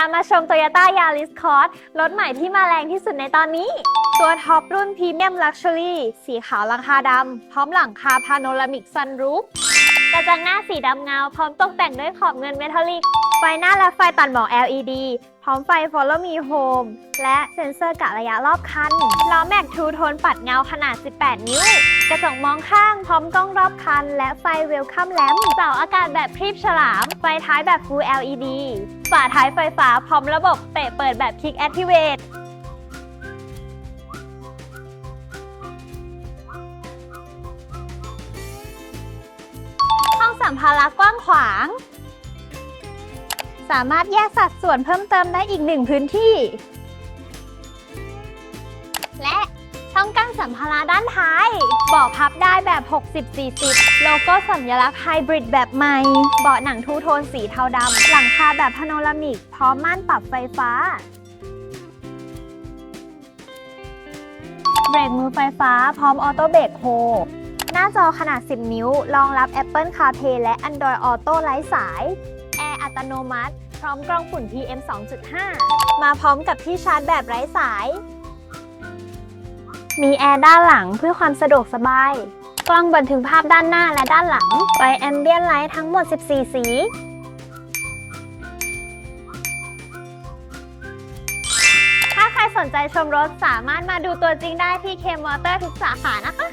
ามาชม Toyota Yaris Cross รถใหม่ที่มาแรงที่สุดในตอนนี้ ตัวท็อปรุ่นพรีเมียมลักชัวรี่สีขาวหลังคาดำ พร้อมหลังคาพาโนรามิกซันรูฟกระจังหน้าสีดำเงา พร้อมตกแต่งด้วยขอบเงินเมทัลลิก ไฟหน้าและไฟตัดหมอก LED พร้อมไฟ Follow Me Home และเซ็นเซอร์กะระยะรอบคัน ล้อแม็กทูโทนปัดเงาขนาด 18 นิ้ว กระจกมองข้างพร้อมกล้องรอบคัน และไฟเวลคัมแลมเสาอากาศแบบพริบฉลาม ไฟท้ายแบบ Full LED ฝาท้ายไฟฟ้าพร้อมระบบเตะเปิดแบบ Kick Activate ห้องสัมภาระกว้างขวาง สามารถแยกสัดส่วนเพิ่มเติมได้อีกหนึ่งพื้นที่ และช่องกั้นสัมภาระด้านท้ายเบาะพับได้แบบ 60-40 โลโก้สัญลักษณ์ไฮบริดแบบใหม่ เบาะหนังทูโทนสีเทาดำ หลังคาแบบพาโนรามิก พร้อมม่านปรับไฟฟ้า เบรกมือไฟฟ้า พร้อมออโต้เบรกโฮหน้าจอขนาด 10 นิ้ว รองรับ Apple CarPlay และ Android Auto ไร้สาย ตโนมัติ พร้อมกล้องฝุ่น PM 2.5 มาพร้อมกับที่ชาร์จแบบไร้สาย มีแอร์ด้านหลังเพื่อความสะดวกสบาย กล้องบันทึกภาพด้านหน้าและด้านหลัง ไฟแอมเบียนไลท์ทั้งหมด 14 สีถ้าใครสนใจชมรถสามารถมาดูตัวจริงได้ที่เคมอเตอร์ทุกสาขานะคะ